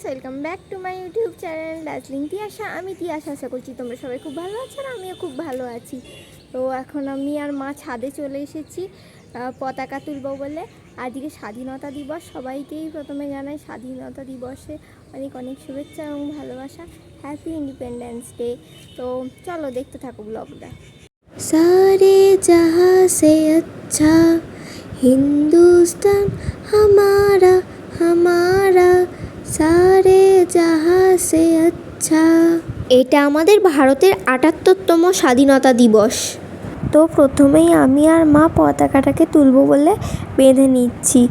Guys welcome back to my YouTube channel Darjeeling Tiyasha আমি তিয়াশা আশা করছি তোমরা সবাই খুব ভালো আছো আর আমিও খুব ভালো আছি। তো এখন আমি আর মা ছাদে চলে এসেছি পতাকা তুলব বলে। আজকে স্বাধীনতা দিবস, সবাইকেই প্রথমে জানাই স্বাধীনতা দিবসে অনেক অনেক শুভেচ্ছা এবং ভালোবাসা। হ্যাপি ইন্ডিপেন্ডেন্স ডে তো চলো দেখতে থাকো ব্লগটা সারে জাহা সে আচ্ছা হিন্দুস্তান হামারা হামারা সে আচ্ছা। এটা আমাদের ভারতের আটাত্তরতম স্বাধীনতা দিবস। তো প্রথমেই আমি আর মা পতাকাটাকে তুলবো বলে বেঁধে নিচ্ছি।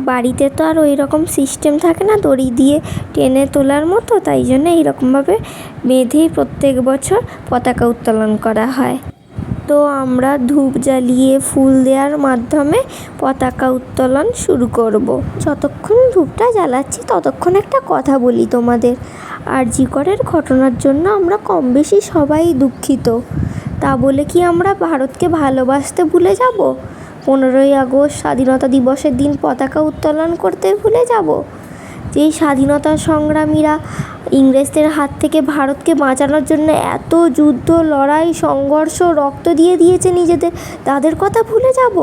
বাড়িতে তো আর ওই রকম সিস্টেম থাকে না, দড়ি দিয়ে টেনে তোলার মতো, তাই জন্য এইরকমভাবে বেঁধেই প্রত্যেক বছর পতাকা উত্তোলন করা হয়। তো আমরা ধূপ জ্বালিয়ে ফুল দেওয়ার মাধ্যমে পতাকা উত্তোলন শুরু করব। যতক্ষণ ধূপটা জ্বালাচ্ছি, ততক্ষণ একটা কথা বলি তোমাদের। আর আরজিকরের ঘটনার জন্য আমরা কম বেশি সবাই দুঃখিত। তা বলে কি আমরা ভারতকে ভালোবাসতে ভুলে যাব? পনেরোই আগস্ট স্বাধীনতা দিবসের দিন পতাকা উত্তোলন করতে ভুলে যাব? যেই স্বাধীনতা সংগ্রামীরা ইংরেজদের হাত থেকে ভারতকে বাঁচানোর জন্য এত যুদ্ধ, লড়াই, সংঘর্ষ, রক্ত দিয়ে দিয়েছে নিজেদের, তাদের কথা ভুলে যাব?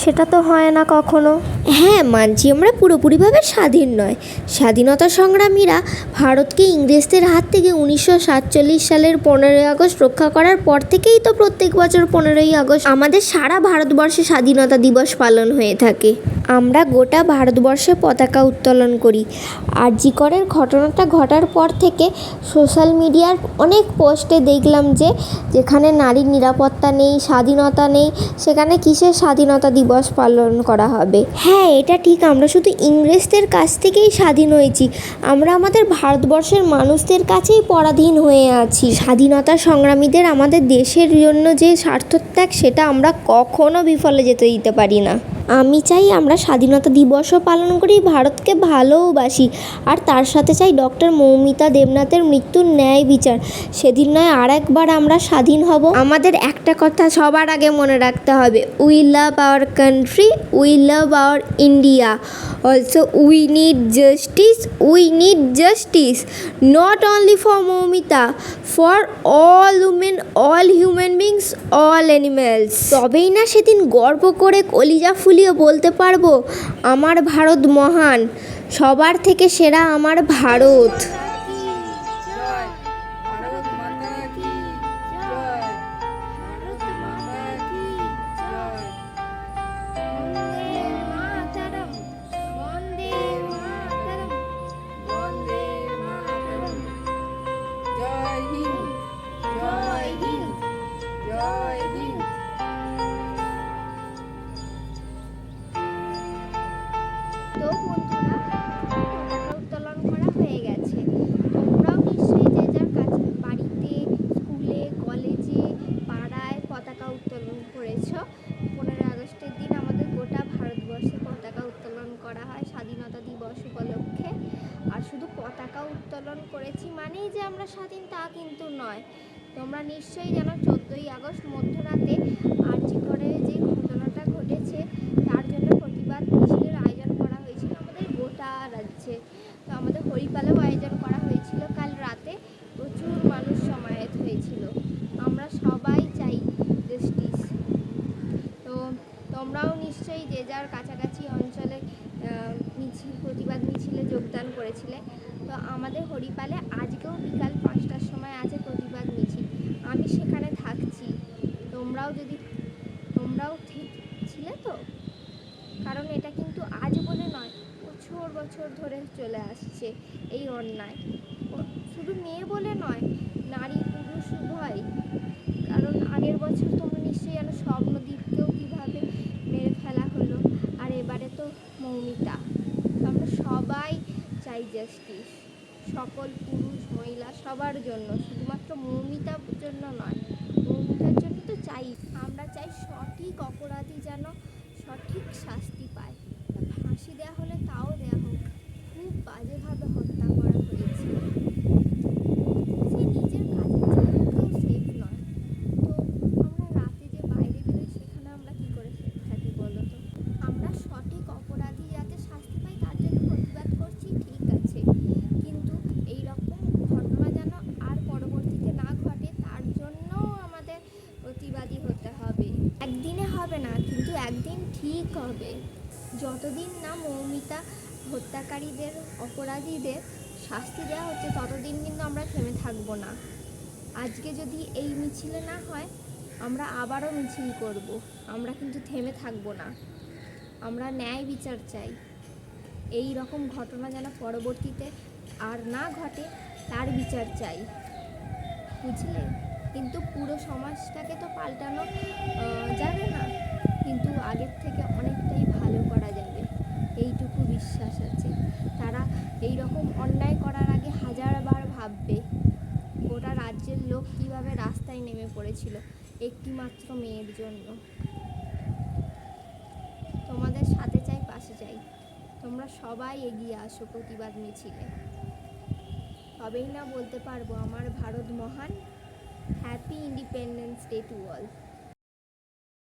সেটা তো হয় না কখনো। হ্যাঁ মানছি আমরা পুরোপুরিভাবে স্বাধীন নয়। স্বাধীনতা সংগ্রামীরা ভারতকে ইংরেজদের হাত থেকে উনিশশো সাতচল্লিশ সালের পনেরোই আগস্ট রক্ষা করার পর থেকেই তো প্রত্যেক বছর পনেরোই আগস্ট আমাদের সারা ভারতবর্ষে স্বাধীনতা দিবস পালন হয়ে থাকে। আমরা গোটা ভারতবর্ষে পতাকা উত্তোলন করি। আরজিকরের ঘটনাটা ঘটার পর থেকে সোশ্যাল মিডিয়ার অনেক পোস্টে দেখলাম যে, যেখানে নারীর নিরাপত্তা নেই, স্বাধীনতা নেই, সেখানে কিসের স্বাধীনতা দিবস? পালন করা হবে। হ্যাঁ এটা ঠিক। আমরা শুধু ইংরেজদের কাছ থেকেই স্বাধীন হয়েছি। আমরা আমাদের ভারতবর্ষের মানুষদের কাছেই পরাধীন হয়ে আছি। স্বাধীনতা সংগ্রামীদের আমাদের দেশের জন্য যে স্বার্থত্যাগ, সেটা আমরা কখনো বিফলে যেতে দিতে পারি না। আমি চাই আমরা স্বাধীনতা দিবসও পালন করি, ভারতকে ভালোবাসি। আর তার সাথে চাই ডক্টর মৌমিতা দেবনাথের মৃত্যুর ন্যায় বিচার। সেদিন নয় আর একবার আমরা স্বাধীন হব। আমাদের একটা কথা সবার আগে মনে রাখতে হবে we love our country we love our India also we need justice we need justice not only for Moumita for all all human beings all animals তবেই না সেদিন গর্ব করে কলিজা ফুলিয়ে বলতে পারব, আমার ভারত মহান, সবার থেকে সেরা আমার ভারত। তো বন্ধুরা পতাকা উত্তোলন করা হয়ে গেছে। তোমরাও নিশ্চয়ই যে যার কাছে বাড়িতে, স্কুলে, কলেজে, পাড়ায় পতাকা উত্তোলন করেছ পনেরো আগস্টের দিন আমাদের গোটা ভারতবর্ষে পতাকা উত্তোলন করা হয়, স্বাধীনতা দিবস উপলক্ষে। আর শুধু পতাকা উত্তোলন করেছি মানেই যে আমরা স্বাধীন তা কিন্তু নয়। তোমরা নিশ্চয়ই জানো, চোদ্দোই আগস্ট মধ্যরাতে আর্জি করে যে ঘটনাটা ঘটেছে তার জন্য প্রতিবাদ মিছিলের আয়োজন করা হয়েছিল আমাদের গোটা রাজ্যে তো আমাদের হরিপালেও আয়োজন করা হয়েছিল কাল রাতে প্রচুর মানুষ সমায়েত হয়েছিল আমরা সবাই চাই জাস্টিস তো তোমরাও নিশ্চয়ই যে যার কাছাকাছি অঞ্চলে মিছিল, প্রতিবাদ মিছিলে যোগদান করেছিলে। তো আমাদের হরিপালে আজকেও বিকাল পাঁচটার সময় আছে প্রতিবাদ মিছিল। আমি সেখানে থাকছি। তোমরাও যদি, তোমরাও ঠিক ছিলে তো? কারণ এটা কিন্তু আজ বলে নয়, বছর বছর ধরে চলে আসছে এই অন্যায়। শুধু মেয়ে বলে নয়, নারী, পুরুষ, উভয়। কারণ আগের বছর তোমরা নিশ্চয়ই জানো স্বপ্নদ্বীপকেও কীভাবে মেরে ফেলা হলো আর এবারে তো মৌমিতা। আমরা সবাই চাই জাস্টিস সকল পুরুষ, মহিলা সবার জন্য, শুধুমাত্র মৌমিতার জন্য নয়, মৌমিতার জন্য তো চাই। আমরা চাই সঠিক অপরাধী যেন সঠিক শাস্তি পায় ফাঁসি দেওয়া হলে তাও দেওয়া হোক খুব বাজেভাবে হত্যা করা হয়েছে সে নিজের কাজের জায়গাতেও সেফ নয় তো আমরা রাতে যে বাইরে গেলে সেখানে আমরা কি করে সেফ থাকি বলো তো আমরা সঠিক অপরাধী যাতে শাস্তি পাই তার জন্য প্রতিবাদ করছি ঠিক আছে ঠিক হবে। যতদিন না মৌমিতা হত্যাকারীদের, অপরাধীদের শাস্তি দেওয়া হচ্ছে, ততদিন কিন্তু আমরা থেমে থাকব না। আজকে যদি এই মিছিলে না হয়, আমরা আবারও মিছিল করব। আমরা কিন্তু থেমে থাকব না। আমরা ন্যায় বিচার চাই। এই রকম ঘটনা যেন পরবর্তীতে আর না ঘটে, তার বিচার চাই। বুঝলে? কিন্তু পুরো সমাজটাকে তো পাল্টানো যাবে না। কিন্তু আগের থেকে অনেকটাই ভালো করা যাবে। এইটুকু বিশ্বাস আছে। তারা এই রকম অন্যায় করার আগে হাজারবার ভাববে, গোটা রাজ্যের লোক কীভাবে রাস্তায় নেমে পড়েছিল একটিমাত্র মেয়ের জন্য। তোমাদের সাথে চাই, পাশে চাই। তোমরা সবাই এগিয়ে আসো প্রতিবাদ মিছিলে। তবেই না বলতে পারব, আমার ভারত মহান। Happy independence day to all